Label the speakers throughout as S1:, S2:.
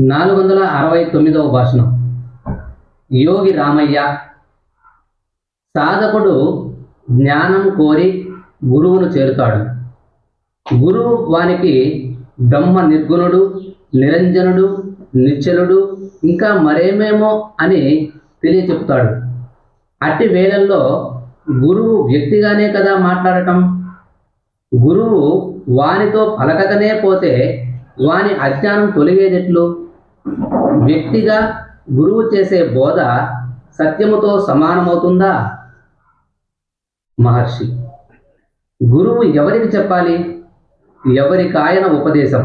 S1: నాలుగు వందల అరవై తొమ్మిదవ భాషణం. యోగి రామయ్య. సాధకుడు జ్ఞానం కోరి గురువును చేరుతాడు. గురువు వానికి బ్రహ్మ నిర్గుణుడు నిరంజనుడు నిశ్చలుడు ఇంకా మరేమేమో అని తెలియచెప్తాడు. అట్టి వేళల్లో గురువు వ్యక్తిగానే కదా మాట్లాడటం? గురువు వానితో పలకకనే పోతే వాని అజ్ఞానం తొలగేదెట్లు? వ్యక్తిగా గురువు చేసే బోధ సత్యముతో సమానమవుతుందా? మహర్షి గురువు ఎవరికి చెప్పాలి? ఎవరికి ఆయన ఉపదేశం?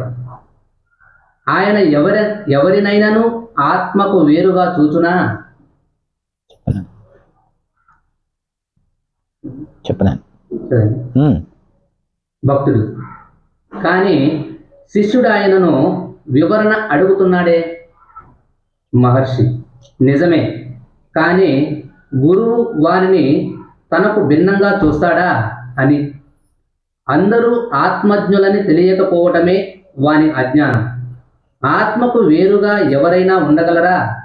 S1: ఆయన ఎవరి ఎవరినైనాను ఆత్మకు వేరుగా చూచునా.
S2: ఉమ్,
S1: భక్తుడు. కానీ శిష్యుడు ఆయనను వివరణ అడుగుతున్నాడే? మహర్షి. నిజమే. కానీ గురువు వారిని తనకు భిన్నంగా చూస్తాడా అని. అందరూ ఆత్మజ్ఞులని తెలియకపోవటమే వాని అజ్ఞానం. ఆత్మకు వేరుగా ఎవరైనా ఉండగలరా?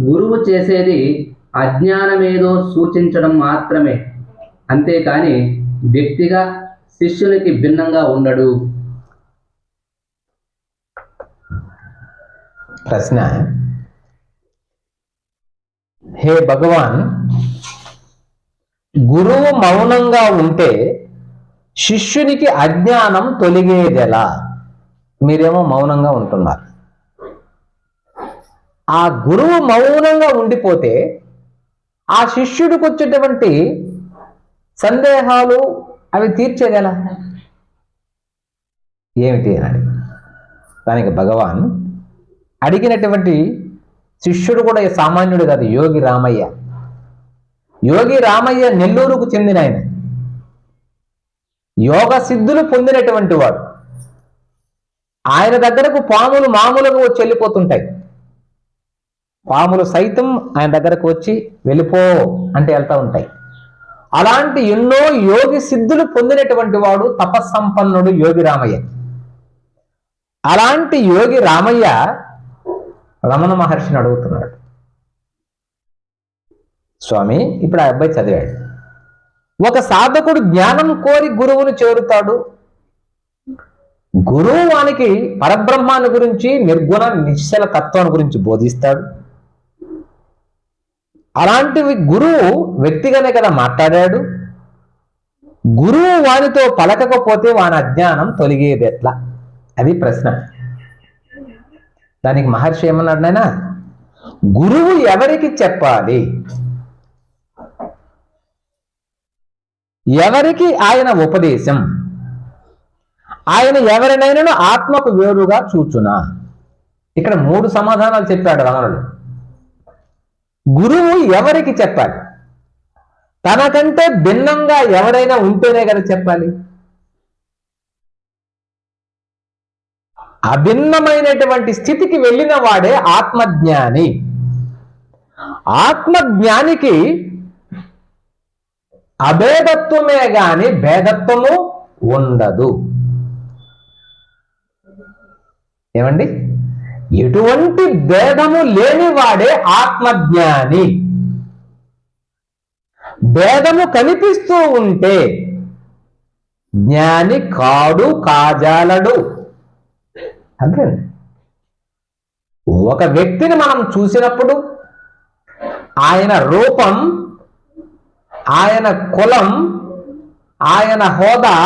S1: గురువు చేసేది అజ్ఞానమేదో సూచించడం మాత్రమే. అంతేకాని వ్యక్తిగా శిష్యునికి భిన్నంగా ఉండడు.
S2: ప్రశ్న. హే భగవాన్ గురువు మౌనంగా ఉంటే శిష్యునికి అజ్ఞానం తొలగేదెలా? మీరేమో మౌనంగా ఉంటున్నారు. ఆ గురువు మౌనంగా ఉండిపోతే ఆ శిష్యుడికి వచ్చేటువంటి సందేహాలు అవి తీర్చేదెలా? ఏమిటి అని దానికి భగవాన్ అడిగినటువంటి శిష్యుడు కూడా సామాన్యుడు కాదు యోగి రామయ్య. యోగి రామయ్య నెల్లూరుకు చెందిన ఆయన. యోగ సిద్ధులు పొందినటువంటి వాడు. ఆయన దగ్గరకు పాములు మామూలుగా వచ్చి వెళ్ళిపోతుంటాయి. పాములు సైతం ఆయన దగ్గరకు వచ్చి వెళ్ళిపో అంటే వెళ్తూ ఉంటాయి. అలాంటి ఎన్నో యోగి సిద్ధులు పొందినటువంటి వాడు తపస్సంపన్నుడు యోగి రామయ్య. అలాంటి యోగి రామయ్య రమణ మహర్షిని అడుగుతున్నాడు స్వామి ఇప్పుడు ఆ అబ్బాయి చదివాడు. ఒక సాధకుడు జ్ఞానం కోరి గురువును చేరుతాడు. గురువు వానికి పరబ్రహ్మాన్ని గురించి నిర్గుణ నిశ్చల తత్వాన్ని గురించి బోధిస్తాడు. అలాంటివి గురువు వ్యక్తిగానే కదా మాట్లాడాడు. గురువు వానితో పలకకపోతే వాని అజ్ఞానం తొలగేది ఎట్లా? అది ప్రశ్న. దానికి మహర్షి ఏమన్నాడు నాయన? గురువు ఎవరికి చెప్పాలి? ఎవరికి ఆయన ఉపదేశం? ఆయన ఎవరినైనా ఆత్మకు వేరుగా చూచునా? ఇక్కడ మూడు సమాధానాలు చెప్పాడు రమణుడు గురువు ఎవరికి చెప్పాలి? తనకంటే భిన్నంగా ఎవరైనా ఉంటేనే కదా చెప్పాలి. అభిన్నమైనటువంటి స్థితికి వెళ్ళిన వాడే ఆత్మజ్ఞాని. ఆత్మజ్ఞానికి అభేదత్వమే గాని భేదత్వము ఉండదు. ఏమండి? ఎటువంటి భేదము లేనివాడే ఆత్మజ్ఞాని. భేదము కనిపిస్తూ ఉంటే జ్ఞాని కాడు కాజాలడు. అంతే ఒక వ్యక్తిని మనం చూసినప్పుడు ఆయన రూపం ఆయన కులం ఆయన హోదా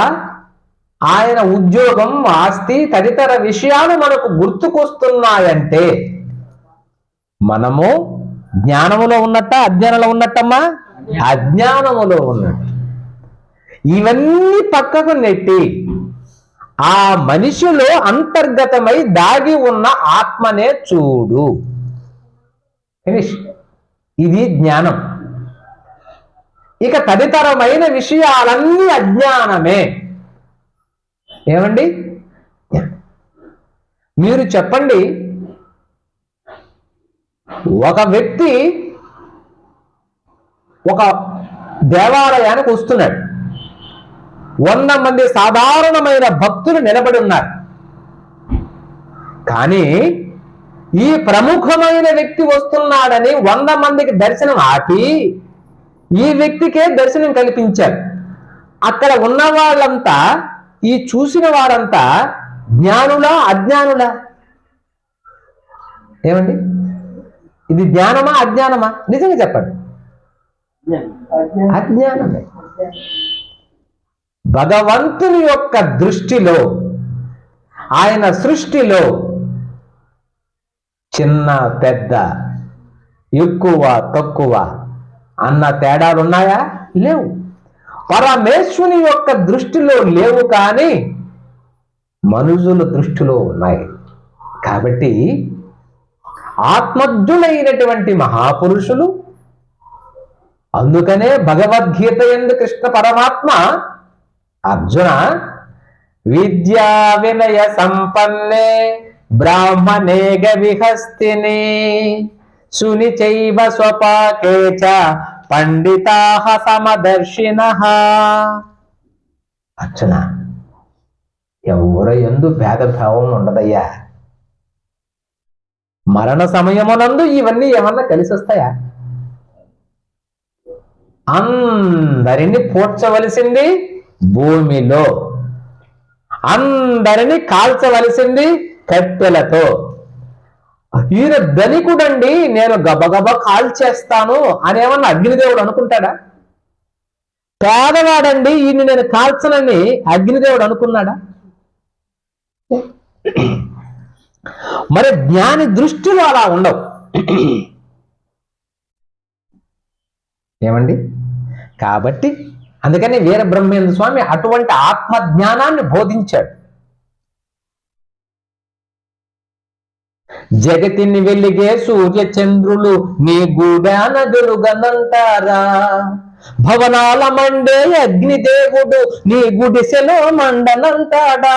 S2: ఆయన ఉద్యోగం ఆస్తి తదితర విషయాలు మనకు గుర్తుకొస్తున్నాయంటే మనము జ్ఞానములో ఉన్నట్ట అజ్ఞానంలో ఉన్నట్టమ్మా? అజ్ఞానములో ఉన్నట్టు. ఇవన్నీ పక్కకు నెట్టి ఆ మనిషిలో అంతర్గతమై దాగి ఉన్న ఆత్మనే చూడు. ఫినిష్ ఇది జ్ఞానం. ఇక తదితరమైన విషయాలన్నీ అజ్ఞానమే. ఏమండి? మీరు చెప్పండి. ఒక వ్యక్తి ఒక దేవాలయానికి వస్తున్నాడు. వంద మంది సాధారణమైన భక్తులు నిలబడి ఉన్నారు. కానీ ఈ ప్రముఖమైన వ్యక్తి వస్తున్నాడని వంద మందికి దర్శనం ఆపి ఈ వ్యక్తికే దర్శనం కల్పించారు. అక్కడ ఉన్న వాళ్ళంతా ఈ చూసిన వారంతా జ్ఞానులా అజ్ఞానులా? ఏమండి? ఇది జ్ఞానమా అజ్ఞానమా? నిజంగా చెప్పండి. అజ్ఞానమే. భగవంతుని యొక్క దృష్టిలో ఆయన సృష్టిలో చిన్న పెద్ద ఎక్కువ తక్కువ అన్న తేడాలు ఉన్నాయా లేవు. పరమేశ్వరుని యొక్క దృష్టిలో లేవు కానీ మనుషుల దృష్టిలో ఉన్నాయి. కాబట్టి ఆత్మజ్ఞులైనటువంటి మహాపురుషులు అందుకనే భగవద్గీత ఎందు కృష్ణ పరమాత్మ అర్జున విద్యా వినయ సంపన్నే బ్రాహ్మణే విహస్తిని సుని చైవ స్వపాకే చ పండితా సమదర్శిన. అర్జున ఎవరు ఎందు భేదభావం ఉండదయ్యా? మరణ సమయమునందు ఇవన్నీ ఏమన్నా కలిసి వస్తాయా అందరిని పూడ్చవలసింది భూమిలో. అందరిని కాల్చవలసింది కట్టెలతో. ఈయన ధనికుడండి నేను గబగబ కాల్చేస్తాను అనేమన్నా అగ్నిదేవుడు అనుకుంటాడా? పేదవాడండి ఈయన్ని నేను కాల్చనని అగ్నిదేవుడు అనుకున్నాడా? మరి జ్ఞాని దృష్టిలో అలా ఉండవు. ఏమండి? కాబట్టి అందుకని వీర బ్రహ్మేంద్ర స్వామి అటువంటి ఆత్మ జ్ఞానాన్ని బోధించాడు. జగతిని వెలిగే సూర్య చంద్రులు నీ గూడాన వెలుగనంటారా భవనాల మండే అగ్నిదేవుడు నీ గుడిసెలో మండనంటాడా?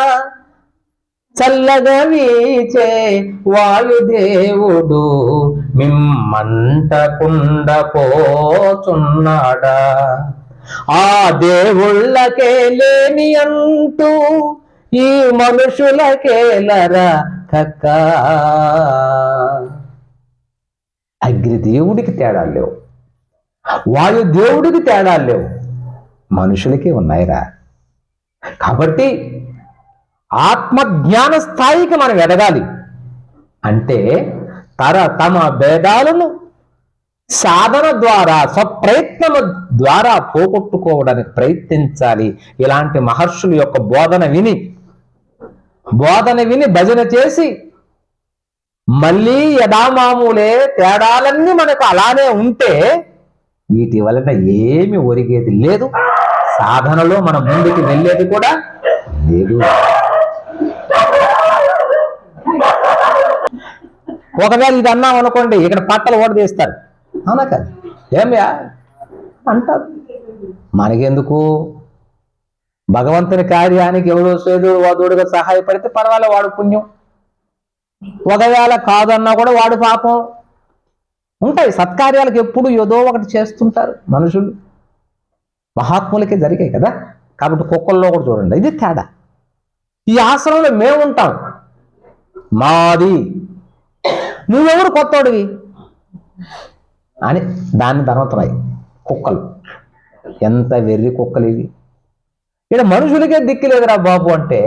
S2: చల్లగా వీచే వాయుదేవుడు మిమ్మంటకుండ పోచున్నాడా? ఆ దేవుళ్ళకే లేని అంటూ ఈ మనుషులకేలరా కక్క. అగ్నిదేవుడికి తేడా లేవు. వాయు దేవుడికి తేడా లేవు. మనుషులకి ఉన్నాయిరా. కాబట్టి ఆత్మజ్ఞాన స్థాయికి మనం ఎదగాలి. అంటే తర తమ భేదాలను సాధన ద్వారా స్వప్రయత్నము ద్వారా పోగొట్టుకోవడానికి ప్రయత్నించాలి. ఇలాంటి మహర్షుల యొక్క బోధన విని బోధన విని భజన చేసి మళ్ళీ యథామామూలే తేడాలన్నీ మనకు అలానే ఉంటే వీటి వలన ఏమి ఒరిగేది లేదు. సాధనలో మనం ముందుకు వెళ్ళేది కూడా లేదు. ఒకవేళ ఇది అన్నాం అనుకోండి ఇక్కడ పట్టలు ఓడ తీస్తారు అవునా కదా? ఏమయ్యా అంటారు మనకెందుకు? భగవంతుని కార్యానికి ఎవడో సేదుడు వాదుడుగా సహాయపడితే పర్వాలే వాడు పుణ్యం. ఒకవేళ కాదన్నా కూడా వాడు పాపం. ఉంటాయి సత్కార్యాలకు ఎప్పుడు ఏదో ఒకటి చేస్తుంటారు మనుషులు. మహాత్ములకే జరిగాయి కదా? కాబట్టి కుక్కల్లో కూడా చూడండి ఇది తేడా. ఈ ఆశ్రమంలో మేము ఉంటాం. మాది. నువ్వెవరు కొత్తోడివి? అని దాన్ని ధర్మతరాయి కుక్కలు. ఎంత వెర్రి కుక్కలు ఇవి. ఇక్కడ మనుషులకే దిక్కు లేదురా బాబు అంటే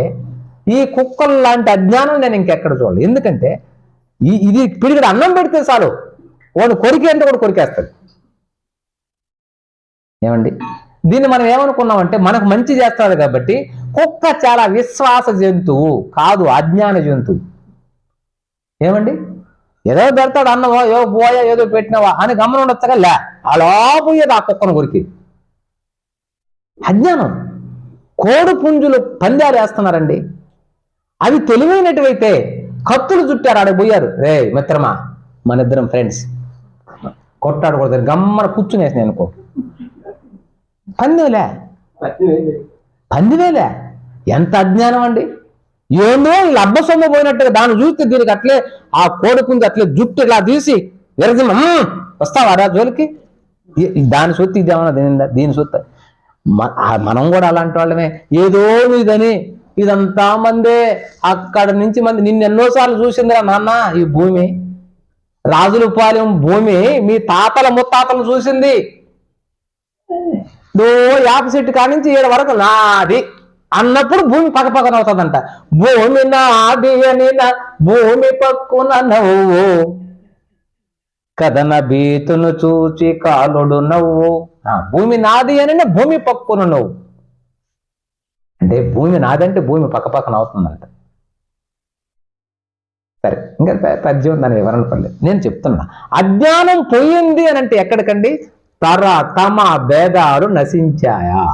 S2: ఈ కుక్కలు లాంటి అజ్ఞానం నేను ఇంకెక్కడ చూడాలి ఎందుకంటే ఈ ఇది పిడిగడ అన్నం పెడితే చాలు. వాడు కొరికే అంటే కూడా కొరికేస్తాడు. ఏమండి? దీన్ని మనం ఏమనుకున్నామంటే మనకు మంచి చేస్తాడు కాబట్టి కుక్క చాలా విశ్వాస జంతువు కాదు అజ్ఞాన జంతువు. ఏమండి? ఏదో పెడతాడు అన్నవా ఏదో పోయా ఏదో పెట్టినవా అని గమనం ఉండొచ్చగా లే? అలా పోయేది ఆ కుక్కను కొరికి. అజ్ఞానం. కోడి పుంజులు పందాలు వేస్తున్నారండి. అవి తెలివైనటువైతే కత్తులు చుట్టారు ఆడ పోయారు. రే మిత్రమా మన ఇద్దరం ఫ్రెండ్స్ కొట్టాడకూడదు గమ్మన కూర్చునేసి నేను అనుకో. పందివేలే పందివేలే ఎంత అజ్ఞానం అండి? ఏందో వీళ్ళు అబ్బ సొమ్మ పోయినట్టుగా దాన్ని చూస్తే దీనికి అట్లే ఆ కోడుకుంది అట్లే జుట్టు ఇలా తీసి విరజిమ్మ వస్తావా రా జోలికి? దాని సొత్తు ఇది ఏమన్నా దీని దీని సొత్తు. మనం కూడా అలాంటి వాళ్ళమే. ఏదో ఇదని ఇదంతా మందే. అక్కడ నుంచి మంది నిన్ను ఎన్నోసార్లు చూసిందిరా నాన్న ఈ భూమి. రాజుల పాలెం భూమి మీ తాతల ముత్తాతలు చూసింది. దో యాప చెట్టు కానించి నుంచి ఏడు వరకు నాది. అన్నప్పుడు భూమి పక్క పక్కన అవుతుందంట భూమి నాది అని భూమి పక్కున నవ్వు. కథన బీతును చూచి కాలుడు నవ్వు. భూమి నాది అని భూమి పక్కున నవ్వు. అంటే భూమి నాదంటే భూమి పక్క పక్కన అవుతుందంట సరే ఇంకా పద్యం దాని వివరణ పడలేదు నేను చెప్తున్నా. అజ్ఞానం పోయింది అని అంటే ఎక్కడికండి? తర తమ భేదాలు నశించాయా?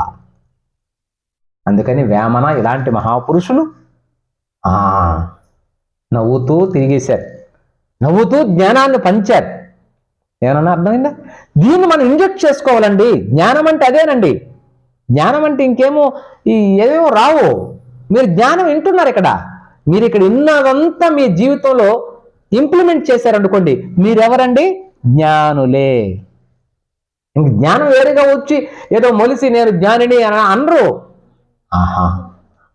S2: అందుకని వేమన ఇలాంటి మహాపురుషులు నవ్వుతూ తిరిగేశారు. నవ్వుతూ జ్ఞానాన్ని పంచారు. ఏమన్నా అర్థమైందా? దీన్ని మనం ఇంజెక్ట్ చేసుకోవాలండి. జ్ఞానం అంటే అదేనండి. జ్ఞానం అంటే ఇంకేమో ఈ ఏమేమో రావు. మీరు జ్ఞానం వింటున్నారు ఇక్కడ. మీరు ఇక్కడ విన్నదంతా మీ జీవితంలో ఇంప్లిమెంట్ చేశారనుకోండి మీరెవరండి? జ్ఞానులే. ఇంక జ్ఞానం వేరుగా వచ్చి ఏదో మొలిసి నేను జ్ఞానిని అని అనరు. ఆహా.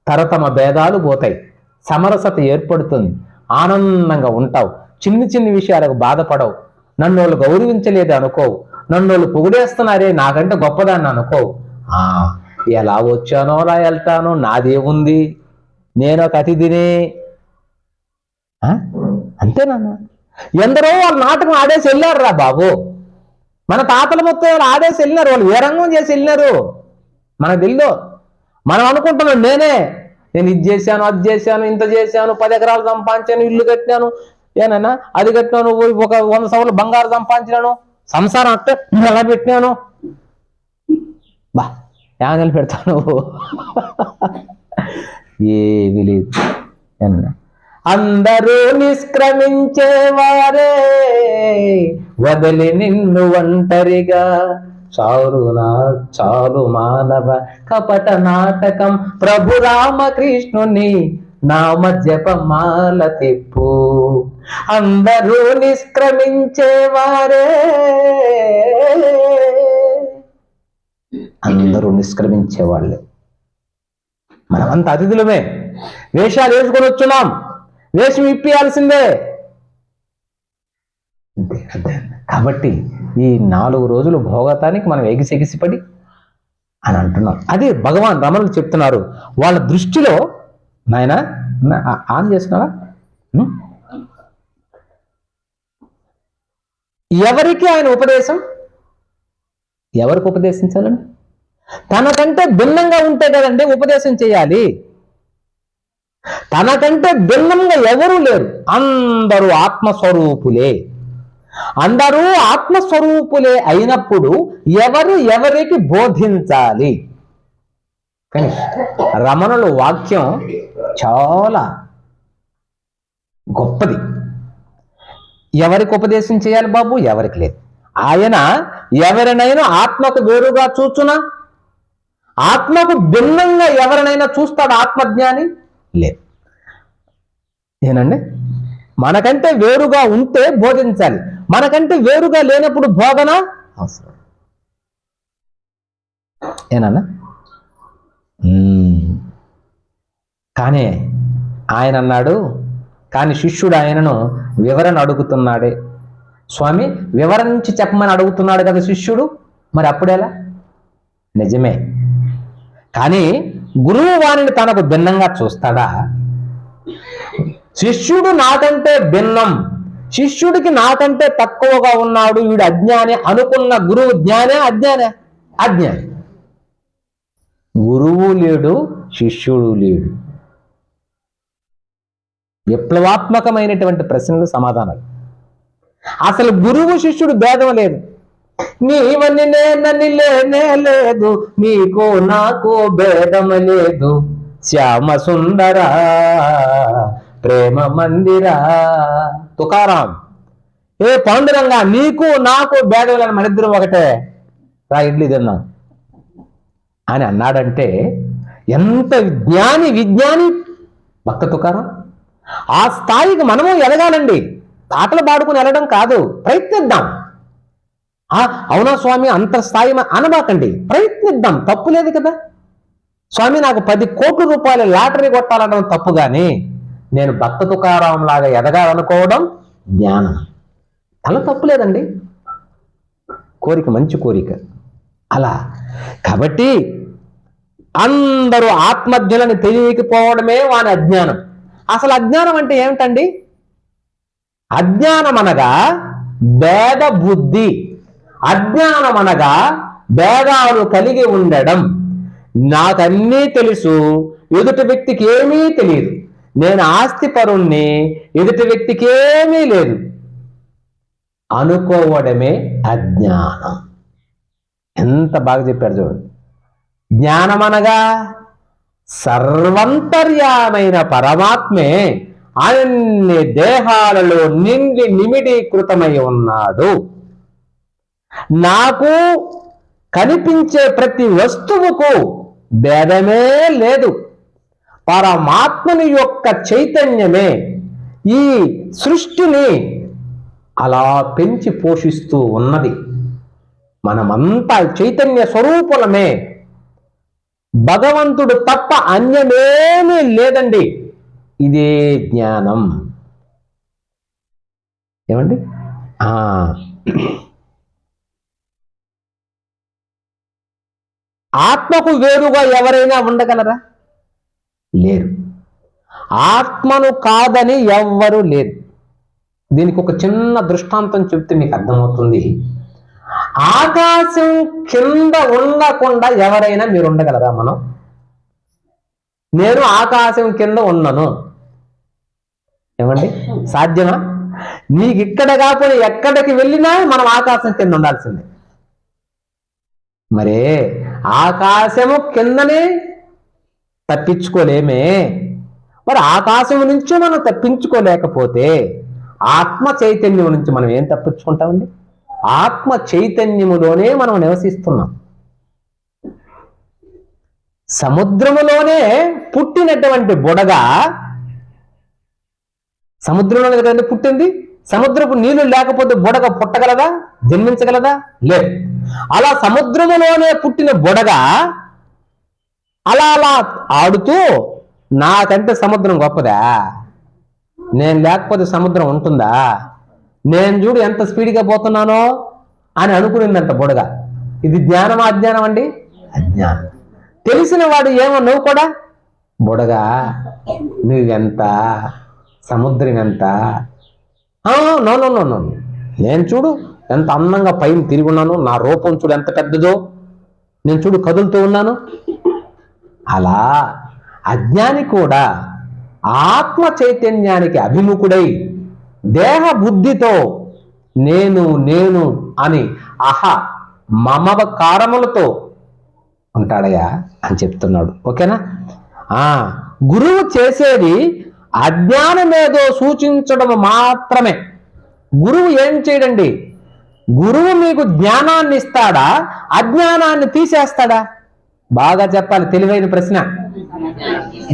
S2: తరతమ భేదాలు పోతాయి. సమరసత ఏర్పడుతుంది. ఆనందంగా ఉంటావు. చిన్ని చిన్ని విషయాలకు బాధపడవు. నన్ను వాళ్ళు గౌరవించలేదు అనుకోవు. నన్ను వాళ్ళు పొగిడేస్తున్నారే నాకంటే గొప్పదాన్ని అనుకోవు. ఆ ఎలా వచ్చానో అలా వెళ్తాను నాదేముంది నేను ఒక అతిథిని. అంతేనన్నా ఎందరో వాళ్ళు నాటకం ఆడేసి వెళ్ళారు రా బాబు. మన తాతల మొత్తం వాళ్ళు ఆడేసి వెళ్ళినారు. వాళ్ళు ఏ రంగం చేసి వెళ్ళినారు? మనకు తెలియదు మనం అనుకుంటున్నాం నేనే. నేను ఇది చేశాను అది చేశాను ఇంత చేశాను పది ఎకరాలు సంపాదించాను ఇల్లు కట్టినాను. ఏనన్నా? అది కట్టినాను ఒక వంద సవర్లు బంగారు సంపాదించినాను. సంసారం అట్టే ఎలా పెట్టినాను. బా ఎలా పెడతాను ఏమి లేదు. అందరూ నిష్క్రమించేవారే. వదిలి నిన్ను ఒంటరిగా చాలు నా చాలు మానవ కపట నాటకం. ప్రభు రామకృష్ణుని నామ జపమాల తిప్పు. అందరూ నిష్క్రమించేవారే. అందరూ నిష్క్రమించేవాళ్ళే. మనమంత అతిథులమే. వేషాలు వేసుకొని వచ్చున్నాం. వేషం ఇప్పియాల్సిందే. కాబట్టి ఈ నాలుగు రోజులు భోగతానికి మనం ఎగిసెగిసిపడి అని అంటున్నాం అదే భగవాన్ రమణులు చెప్తున్నారు. వాళ్ళ దృష్టిలో నాయన ఆన్ చేస్తున్నావా? ఎవరికి ఆయన ఉపదేశం? ఎవరికి ఉపదేశించాలండి? తనకంటే భిన్నంగా ఉంటే కదండి ఉపదేశం చేయాలి. తనకంటే భిన్నంగా ఎవరూ లేరు. అందరూ ఆత్మస్వరూపులే. అందరూ ఆత్మస్వరూపులే అయినప్పుడు ఎవరు ఎవరికి బోధించాలి? కానీ రమణుల వాక్యం చాలా గొప్పది. ఎవరికి ఉపదేశం చేయాలి బాబు? ఎవరికి లేదు. ఆయన ఎవరినైనా ఆత్మకు వేరుగా చూచునా? ఆత్మకు భిన్నంగా ఎవరినైనా చూస్తాడు ఆత్మజ్ఞాని? లేదు. ఏనండి? మనకంటే వేరుగా ఉంటే బోధించాలి. మనకంటే వేరుగా లేనప్పుడు బోధన అవసరం. ఏనన్నా? కానీ ఆయన అన్నాడు కానీ శిష్యుడు ఆయనను వివరణ అడుగుతున్నాడే. స్వామి వివరించి చెప్పమని అడుగుతున్నాడు కదా శిష్యుడు. మరి అప్పుడెలా నిజమే. కానీ గురువు వారిని తనకు భిన్నంగా చూస్తాడా? శిష్యుడు నాకంటే భిన్నం. శిష్యుడికి నాకంటే తక్కువగా ఉన్నాడు వీడు అజ్ఞాని అనుకున్న గురువు జ్ఞానే అజ్ఞానే అజ్ఞాని. గురువు లేడు శిష్యుడు లేడు. విప్లవాత్మకమైనటువంటి ప్రశ్నలు సమాధానాలు. అసలు గురువు శిష్యుడు భేదం లేదు. నీవని నేనని లేనే లేదు నీకు నాకు భేదం లేదు. శ్యామ సుందరా ప్రేమ మందిరా. తుకారాం. ఏ పాండురంగా నీకు నాకు భేదం మన ఇద్దరం ఒకటే. రా ఇడ్లీ తిన్నాం అని అన్నాడంటే ఎంత జ్ఞాని విజ్ఞాని. భక్త తుకారం ఆ స్థాయికి మనము ఎదగాలండి. పాటలు పాడుకుని వెళ్ళడం కాదు ప్రయత్నిద్దాం. ఆ అవునా స్వామి అంత స్థాయి అనబాకండి. ప్రయత్నిద్దాం తప్పు లేదు కదా. స్వామి నాకు పది కోట్ల రూపాయల లాటరీ కొట్టాలనడం తప్పు కానీ నేను భక్త తుకారాం లాగా ఎదగాలనుకోవడం జ్ఞానం. అలా తప్పులేదండి. కోరిక మంచి కోరిక. అలా. కాబట్టి అందరూ ఆత్మజ్ఞులని తెలియకపోవడమే వాని అజ్ఞానం. అసలు అజ్ఞానం అంటే ఏమిటండి? అజ్ఞానం అనగా భేద బుద్ధి. అజ్ఞానం అనగా భేదాలు కలిగి ఉండడం. నాకన్నీ తెలుసు. ఎదుటి వ్యక్తికి ఏమీ తెలియదు. నేను ఆస్తి పరుణ్ణి ఎదుటి వ్యక్తికి ఏమీ లేదు. అనుకోవడమే అజ్ఞానం. ఎంత బాగా చెప్పాడు చూడండి జ్ఞానం అనగా సర్వంతర్యామైన పరమాత్మే అన్ని దేహాలలో నిండి నిమిడీకృతమై ఉన్నాడు. నాకు కనిపించే ప్రతి వస్తువుకు భేదమే లేదు. పరమాత్మని యొక్క చైతన్యమే ఈ సృష్టిని అలా పెంచి పోషిస్తూ ఉన్నది. మనమంతా చైతన్య స్వరూపులమే. భగవంతుడు తప్ప అన్యమేమీ లేదండి. ఇదే జ్ఞానం. ఏమండి? ఆ. ఆత్మకు వేరుగా ఎవరైనా ఉండగలరా? లేరు. ఆత్మను కాదని ఎవ్వరూ లేరు. దీనికి ఒక చిన్న దృష్టాంతం చెప్తే మీకు అర్థమవుతుంది. ఆకాశం కింద ఉండకుండా ఎవరైనా మీరు ఉండగలరా మనం? నేను ఆకాశం కింద ఉన్నాను. ఏమండి? సాధ్యమా? నీకు ఇక్కడ కాకుండా ఎక్కడికి వెళ్ళినా మనం ఆకాశం కింద ఉండాల్సిందే. మరే ఆకాశము కిందనే తప్పించుకోలేమే. మరి ఆకాశం నుంచి మనం తప్పించుకోలేకపోతే ఆత్మ చైతన్యం నుంచి మనం ఏం తప్పించుకుంటామండి? ఆత్మ చైతన్యములోనే మనం నివసిస్తున్నాం. సముద్రములోనే పుట్టినటువంటి బుడగ సముద్రంలోనే కదండి పుట్టింది? సముద్రపు నీళ్ళు లేకపోతే బుడగ పుట్టగలదా? జన్మించగలదా? లేదు. అలా సముద్రములోనే పుట్టిన బుడగ అలా అలా ఆడుతూ నాకంటే సముద్రం గొప్పదా? నేను లేకపోతే సముద్రం ఉంటుందా? నేను చూడు ఎంత స్పీడ్గా పోతున్నానో అని అనుకునిందంట బుడగ. ఇది జ్ఞానం అజ్ఞానం అండి? అజ్ఞానం. తెలిసిన వాడు ఏమో నువ్వు కూడా? బుడగా నువ్వెంత? సముద్రం ఎంత నో నో నో నో. నేను చూడు ఎంత అందంగా పైన తిరిగి ఉన్నాను. నా రూపం చూడు ఎంత పెద్దదో. నేను చూడు కదులుతూ ఉన్నాను. అలా అజ్ఞాని కూడా ఆత్మ చైతన్యానికి అభిముఖుడై దేహ బుద్ధితో నేను నేను అని అహ మమవ కారములతో ఉంటాడయా అని చెప్తున్నాడు. ఓకేనా? ఆ గురువు చేసేది అజ్ఞానమేదో సూచించడం మాత్రమే. గురువు ఏం చేయడండి? గురువు మీకు జ్ఞానాన్ని ఇస్తాడా అజ్ఞానాన్ని తీసేస్తాడా? బాగా చెప్పాలి తెలివైన ప్రశ్న.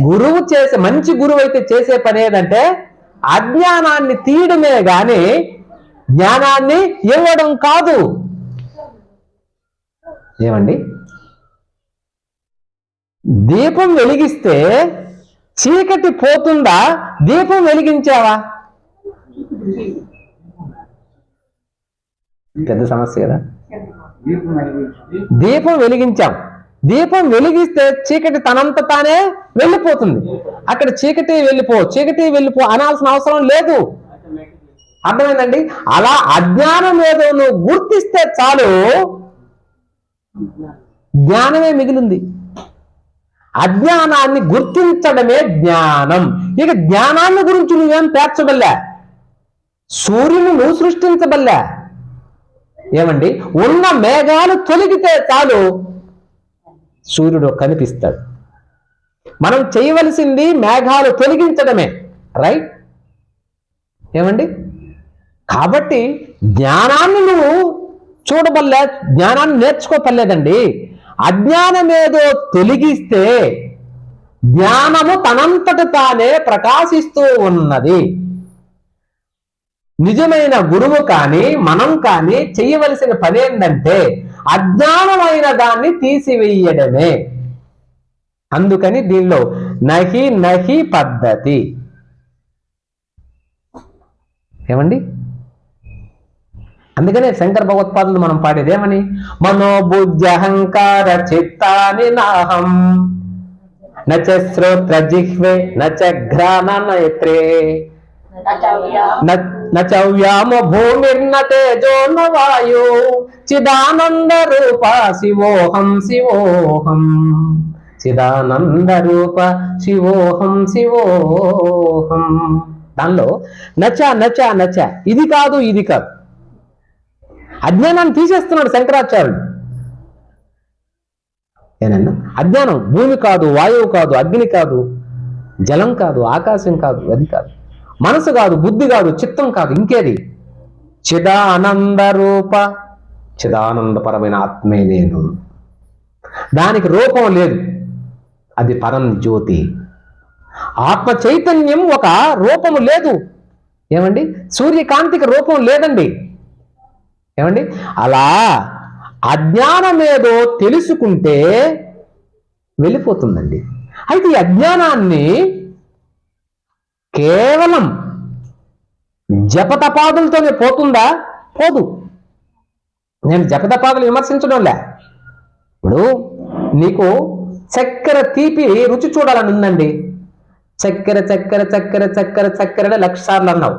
S2: గురువు చేసే మంచి గురువు అయితే చేసే పని ఏదంటే అజ్ఞానాన్ని తీయడమే గాని జ్ఞానాన్ని ఇవ్వడం కాదు. ఏమండి? దీపం వెలిగిస్తే చీకటి పోతుందా? దీపం వెలిగించావా? పెద్ద సమస్య కదా. దీపం వెలిగించాం దీపం వెలిగిస్తే చీకటి తనంత తానే వెళ్ళిపోతుంది. అక్కడ చీకటి వెళ్ళిపో చీకటి వెళ్ళిపో అనాల్సిన అవసరం లేదు. అర్థమైందండి? అలా అజ్ఞానం ఏదో నువ్వు గుర్తిస్తే చాలు జ్ఞానమే మిగిలింది. అజ్ఞానాన్ని గుర్తించడమే జ్ఞానం. ఇక జ్ఞానాన్ని గురించి నువ్వేం పేర్చబల్లా సూర్యుని నువ్వు సృష్టించబల్లా ఏమండి? ఉన్న మేఘాలు తొలగితే చాలు సూర్యుడు కనిపిస్తాడు. మనం చేయవలసింది మేఘాలు తొలగించడమే రైట్ ఏమండి? కాబట్టి జ్ఞానాన్ని నువ్వు చూడబల్లే జ్ఞానాన్ని నేర్చుకోపలేదండి అజ్ఞానమేదో తొలగిస్తే జ్ఞానము తనంతట తానే ప్రకాశిస్తూ ఉన్నది. నిజమైన గురువు కానీ మనం కానీ చేయవలసిన పని ఏంటంటే అజ్ఞానమైన దాన్ని తీసివేయడమే. అందుకని దీనిలో నహి నహి పద్ధతి. ఏమండి? అందుకనే శంకర భగవత్పాదులు మనం పాడేదేమని మనోబుద్ధి అహంకార చిత్తాని నాహం. నచ శ్రోత్ర జిహ్వే నచ ఘ్రాణ నేత్రే నచవ్యామ. భూమిర్న వాయు చిదానంద రూప శివోహం శివోహం. చిదానంద రూప శివోహం శివోహం. దానిలో నచ నచ నచ. ఇది కాదు ఇది కాదు. అజ్ఞానాన్ని తీసేస్తున్నాడు శంకరాచార్యుడు. ఏనన్నా? అజ్ఞానం భూమి కాదు వాయువు కాదు అగ్ని కాదు జలం కాదు ఆకాశం కాదు అది కాదు. మనసు కాదు బుద్ధి కాదు చిత్తం కాదు ఇంకేది? చిదానంద రూప. చిదానందపరమైన ఆత్మే నేను దానికి రూపం లేదు. అది పరం జ్యోతి. ఆత్మ చైతన్యం ఒక రూపము లేదు. ఏమండి? సూర్యకాంతికి రూపం లేదండి. ఏమండి? అలా అజ్ఞానమేదో తెలుసుకుంటే వెళ్ళిపోతుందండి. అయితే ఈ అజ్ఞానాన్ని కేవలం జపతపాదులతోనే పోతుందా? పోదు. నేను జపతపాదులు విమర్శించడం లే ఇప్పుడు నీకు చక్కెర తీపి రుచి చూడాలని ఉందండి. చక్కెర చక్కెర చక్కెర చక్కెర చక్కెర అని లక్ష సార్లు అన్నావు.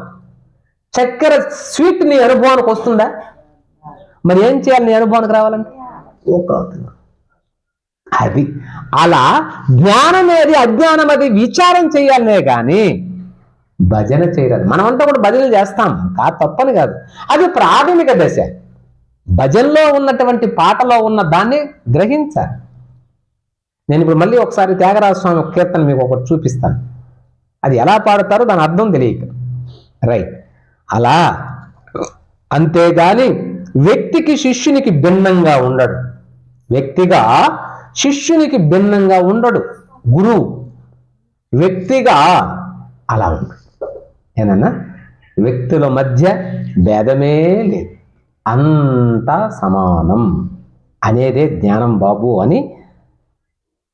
S2: చక్కెర స్వీట్ నీ అనుభవానికి వస్తుందా? మరి ఏం చేయాలి నీ అనుభవానికి రావాలంటే? అది. అలా జ్ఞానం ఏది అజ్ఞానం అది విచారం చేయాలనే కానీ భజన చేయరాదు. మనమంతా కూడా భజనలు చేస్తాం. కా తప్పని కాదు. అది ప్రాథమిక దశ. భజనలో ఉన్నటువంటి పాటలో ఉన్న దాన్ని గ్రహించాలి. నేను ఇప్పుడు మళ్ళీ ఒకసారి త్యాగరాజ స్వామి కీర్తన మీకు ఒకటి చూపిస్తాను. అది ఎలా పాడతారో దాని అర్థం తెలియక. రైట్. అలా అంతేగాని వ్యక్తికి శిష్యునికి భిన్నంగా ఉండడు. వ్యక్తిగా శిష్యునికి భిన్నంగా ఉండడు. గురువు వ్యక్తిగా అలా ఉండడు. ఏనన్నా? వ్యక్తుల మధ్య భేదమే లేదు. అంతా సమానం అనేదే జ్ఞానం బాబు అని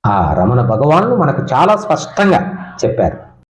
S2: ఆ రమణ భగవానులు మనకు చాలా స్పష్టంగా చెప్పారు.